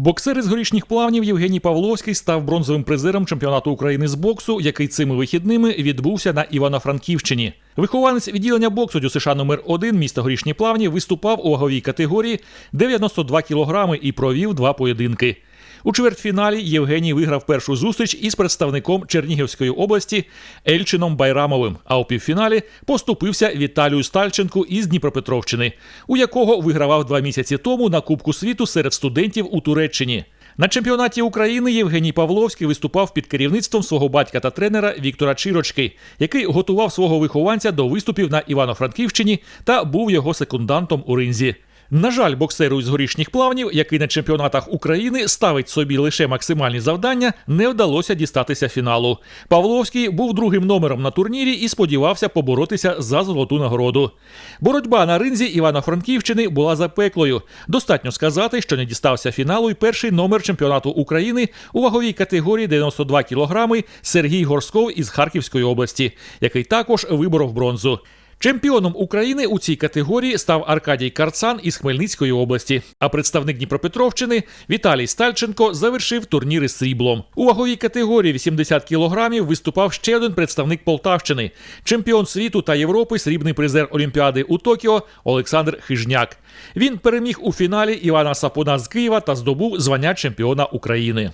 Боксер із горішніх плавнів Євгеній Павловський став бронзовим призером чемпіонату України з боксу, який цими вихідними відбувся на Івано-Франківщині. Вихованець відділення боксу ДЮСШ номер 1 міста Горішні Плавні виступав у ваговій категорії 92 кілограми і провів два поєдинки. У чвертьфіналі Євгеній виграв першу зустріч із представником Чернігівської області Ельчином Байрамовим. А у півфіналі поступився Віталію Стальченку із Дніпропетровщини, у якого вигравав два місяці тому на Кубку світу серед студентів у Туреччині. На чемпіонаті України Євгеній Павловський виступав під керівництвом свого батька та тренера Віктора Чирочки, який готував свого вихованця до виступів на Івано-Франківщині та був його секундантом у ринзі. На жаль, боксеру із горішніх плавнів, який на чемпіонатах України ставить собі лише максимальні завдання, не вдалося дістатися фіналу. Павловський був другим номером на турнірі і сподівався поборотися за золоту нагороду. Боротьба на ринзі Івано-Франківщини була запеклою. Достатньо сказати, що не дістався фіналу й перший номер чемпіонату України у ваговій категорії 92 кілограми Сергій Горсков із Харківської області, який також виборов бронзу. Чемпіоном України у цій категорії став Аркадій Карцан із Хмельницької області. А представник Дніпропетровщини Віталій Стальченко завершив турнір із сріблом. У ваговій категорії 80 кілограмів виступав ще один представник Полтавщини, чемпіон світу та Європи, срібний призер Олімпіади у Токіо Олександр Хижняк. Він переміг у фіналі Івана Сапуна з Києва та здобув звання чемпіона України.